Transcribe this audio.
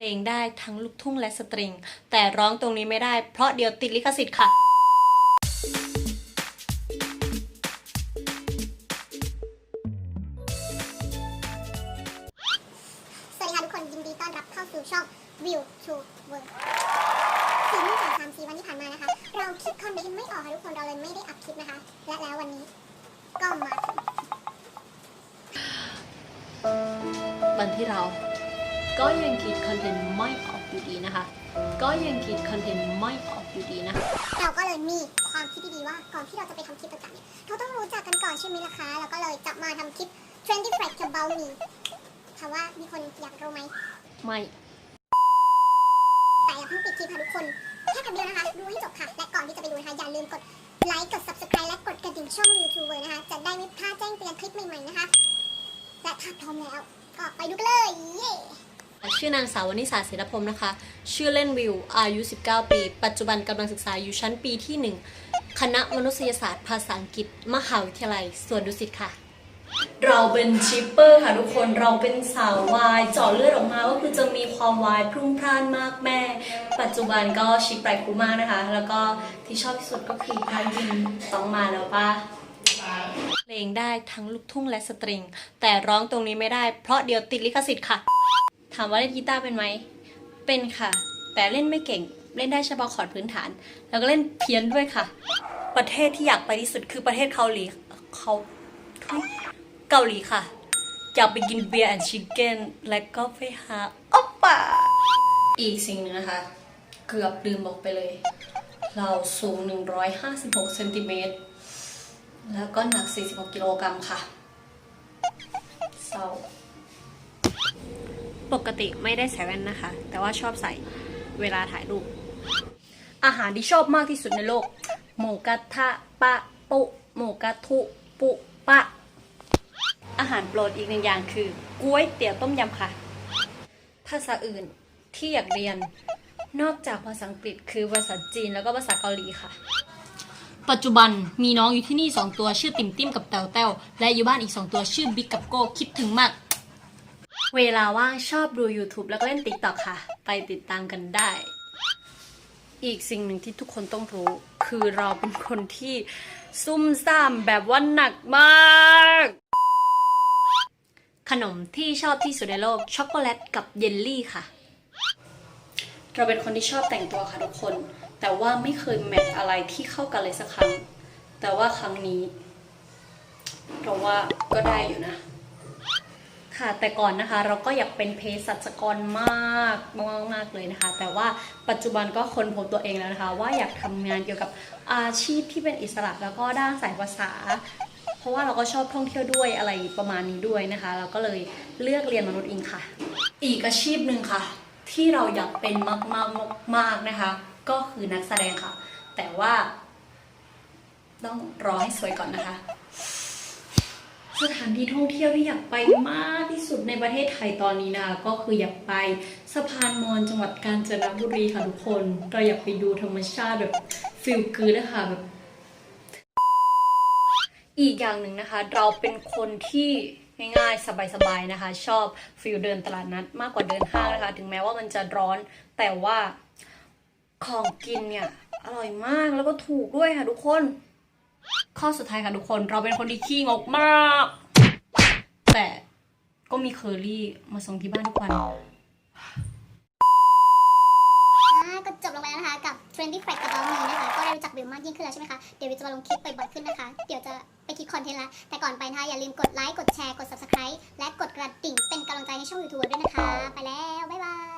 เพลงได้ทั้งลูกทุ่งและสตริง แต่ร้องตรงนี้ไม่ได้เพราะเดี๋ยวติดลิขสิทธิ์ค่ะ สวัสดีค่ะทุกคนยินดีต้อนรับเข้าสู่ช่อง View to Work สี่มื้อสองสามสี่วันที่ผ่านมานะคะ เราคิดคอนเทนต์ไม่ออกค่ะทุกคนเราเลยไม่ได้อัพคลิปนะคะ และแล้ววันนี้ก็มาถึงวันที่เรา ก็ยังคิดคอนเทนต์ไม่ออกอยู่ดีนะคะ ก็ยังคิดคอนเทนต์ไม่ออกอยู่ดีนะคะเราก็เลยมีความคิดดีๆว่าก่อนที่เราจะไปทำคลิปต่างๆเนี่ยเราต้องรู้จักกันก่อนใช่ไหมล่ะคะเราก็เลยจะมาทำคลิป trendy facts about me ถามว่ามีคนอยากรู้ไหมไม่แต่อย่าเพิ่งปิดคลิปค่ะทุกคนแค่คำเดียวนะคะดูให้จบค่ะ และก่อนที่จะไปดูนะคะอย่าลืมกดไลค์กด subscribe และกดกระดิ่งช่อง YouTube เลยนะคะจะได้ไม่พลาดแจ้งเตือนคลิปใหม่ๆนะคะและถ้าพร้อมแล้วก็ไปดูกันเลยเย้ ชื่อนางสาววนิสาเสรพรมนะคะ ชื่อเล่นวิว อายุ 19 ปี ปัจจุบันกำลังศึกษาอยู่ชั้นปีที่ 1 คณะมนุษยศาสตร์ภาษาอังกฤษ มหาวิทยาลัยสวนดุสิตค่ะ เราเป็นชิปเปอร์ค่ะทุกคนเราเป็นสาววายเจาะเลือดออกมาก็คือจะมีความวายพรุ่งพล่านมากแม่ ปัจจุบันก็ชิปไบรคูมากนะคะ แล้วก็ที่ชอบที่สุดก็คือพายินต้องมาแล้วป่ะเพลงได้ทั้งลูกทุ่งและสตริง แต่ร้องตรงนี้ไม่ได้เพราะเดี๋ยวติดลิขสิทธิ์ค่ะ ถามว่าเล่นกีตาร์เป็นไหม เป็นค่ะ แต่เล่นไม่เก่ง เล่นได้เฉพาะคอร์ดพื้นฐาน แล้วก็เล่นเพี้ยนด้วยค่ะ ประเทศที่อยากไปที่สุดคือประเทศเกาหลีเขาเกาหลีค่ะ อยากไปกินเบียร์แอนด์ชิคเก้นและก็ไปหาอ๊อปปาอีกสิ่งหนึ่งนะคะ เกือบลืมบอกไปเลย เราสูง 156เซนติเมตรแล้วก็หนัก 46 กิโลกรัมค่ะเศร้า ปกติไม่ได้ใส่แว่นนะคะ แต่ว่าชอบใส่เวลาถ่ายรูป อาหารที่ชอบมากที่สุดในโลก หมูกระทะปะปุหมูกระทุปุปะ อาหารโปรดอีกหนึ่งอย่างคือก๋วยเตี๋ยวต้มยำค่ะ ภาษาอื่นที่อยากเรียนนอกจากภาษาอังกฤษคือภาษาจีนแล้วก็ภาษาเกาหลีค่ะ ปัจจุบันมีน้องอยู่ที่นี่ 2 ตัวชื่อติ่มติ้มกับแต้วแต้วและอยู่บ้านอีก 2 ตัวชื่อบิ๊กกับโก้คิดถึงมาก เวลาว่างชอบดู YouTube แล้วก็เล่น TikTok ค่ะ ไปติดตามกันได้ อีกสิ่งหนึ่งที่ทุกคนต้องรู้ คือเราเป็นคนที่ซุ่มซ่ามแบบว่าหนักมาก ขนมที่ชอบที่สุดในโลกช็อกโกแลตกับเยลลี่ค่ะ เราเป็นคนที่ชอบแต่งตัวค่ะทุกคน แต่ว่าไม่เคยแมทอะไรที่เข้ากันเลยสักครั้ง แต่ว่าครั้งนี้เราว่าก็ได้อยู่นะ ค่ะแต่ก่อนนะคะเราก็อยากเป็นเภสัชกรมากมากมากเลยนะคะ แต่ว่าปัจจุบันก็ค้นพบตัวเองแล้วนะคะ ว่าอยากทำงานเกี่ยวกับอาชีพที่เป็นอิสระแล้วก็ด้านสายภาษา เพราะว่าเราก็ชอบท่องเที่ยวด้วยอะไรประมาณนี้ด้วยนะคะ เราก็เลยเลือกเรียนมนุษย์อิงค่ะ อีกอาชีพหนึ่งค่ะ ที่เราอยากเป็นมากมากๆมากๆนะคะ ก็คือนักแสดงค่ะ แต่ว่า ต้องรอให้สวยก่อนนะคะสถานที่ท่องเที่ยวที่อยากไปมากที่สุด ในประเทศไทยตอนนี้นะก็คืออยากไปสะพานมอญจังหวัดกาญจนบุรีค่ะทุกคนเราอยากไปดูธรรมชาติแบบฟิลกูดนะคะแบบอีกอย่างหนึ่งนะคะ เราเป็นคนที่ง่ายๆ สบายๆนะคะ ชอบฟิลเดินตลาดนัดมากกว่าเดินห้างนะคะ ถึงแม้ว่ามันจะร้อน แต่ว่าของกินเนี่ย อร่อยมากแล้วก็ถูกด้วยค่ะทุกคน ข้อสุดท้ายค่ะทุกคน เราเป็นคนที่ขี้งกมาก แต่ ก็มีเคอรี่มาส่งที่บ้านทุกวัน อ่าก็จบลงไปแล้วนะคะ กับ trendy facts about me นะคะ ก็ได้รู้จักวิวมากยิ่งขึ้นแล้วใช่ไหมคะ เดี๋ยววิวจะมาลงคลิปบ่อยๆขึ้นนะคะ เดี๋ยวจะไปคิดคอนเทนต์ละ แต่ก่อนไปนะคะ อย่าลืมกดไลค์ กดแชร์ กด subscribe และกดกระดิ่งเป็นกำลังใจให้ช่อง YouTube ด้วยนะคะ ไปแล้ว บ๊ายบาย